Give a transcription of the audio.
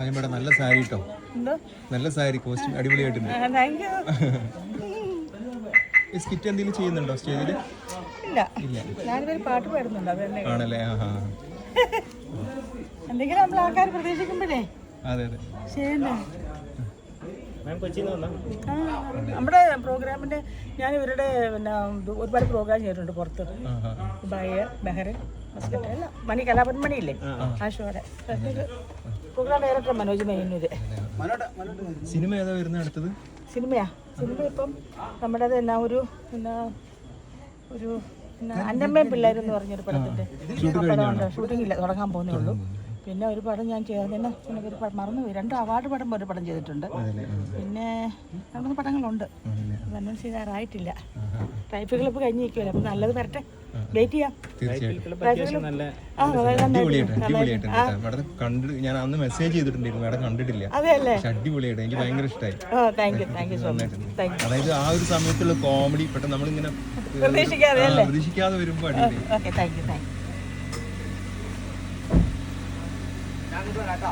അതിമ്മടെ നല്ല സാരി കേട്ടോ നല്ല സാരി കോസ്റ്റ്യൂം അടിപൊളിയായിട്ടുണ്ട്. ഈ സ്കിറ്റ് എന്തെങ്കിലും ചെയ്യുന്നുണ്ടോ സ്റ്റേജിൽ ഇല്ല. ഇല്ല. ഞാനിതൊരു പാട്ട് പാടുന്നുണ്ട് അത് ആണല്ലേ? ആ എന്തെങ്കിലും നമ്മൾ ആൾക്കാർ പ്രതീക്ഷിക്കുമ്പോഴേ. അതെ അതെ. ശരിയല്ലേ നമ്മുടെ പ്രോഗ്രാമിന്റെ ഞാൻ ഇവരുടെ പിന്നെ ഒരുപാട് പ്രോഗ്രാം ചെയ്തിട്ടുണ്ട് പുറത്ത്. ബയർ ബഹ്റിൻ മസ്കറ്റ് അല്ല മണി കലാപൻ മണിയില്ലേ ആ. ഷോയുടെ പ്രോഗ്രാം ഡയറക്ടർ മനോജ് സിനിമ ഏതാ വരുന്ന അടുത്തത്? സിനിമയാ. സിനിമ ഇപ്പം നമ്മുടെ എന്നാ ഒരു എന്നാ ഒരു അന്നമ്മയും പിള്ളേരെന്ന് പറഞ്ഞൊരു പടത്തിന്റെ പടമുണ്ട് ഷൂട്ടിംഗ് ഇല്ല തുടങ്ങാൻ പോകുന്നേ ഉള്ളൂ. പിന്നെ ഒരു പടം ഞാൻ ചെയ്തതിന് പിന്നെ ഒരു പടം മറന്നുപോയി. രണ്ട് അവാർഡ് പടം ഒരു പടം ചെയ്തിട്ടുണ്ട്. പിന്നെ രണ്ട് മൂന്ന് പടങ്ങളുണ്ട് അതൊന്നും ചെയ്യാറായിട്ടില്ല ടൈപ്പുകൾ ഇപ്പോൾ കഴിഞ്ഞ് നിൽക്കുമല്ലോ അപ്പം നല്ലത് വരട്ടെ. വെയിറ്റ് ചെയ്യാം. കണ്ടിട്ട് ഞാൻ അന്ന് മെസ്സേജ് ചെയ്തിട്ടുണ്ടായിരുന്നു. മാഡം കണ്ടിട്ടില്ല. അതെ അല്ലേ പക്ഷെ അടിപൊളിയായിട്ട് എനിക്ക് ഭയങ്കര ഇഷ്ടമായി അതായത് ആ ഒരു സമയത്തുള്ള കോമഡി പെട്ടെന്ന് നമ്മളിങ്ങനെ പ്രതീക്ഷിക്കാതെ വരുമ്പോ അടിപൊളി 这边来到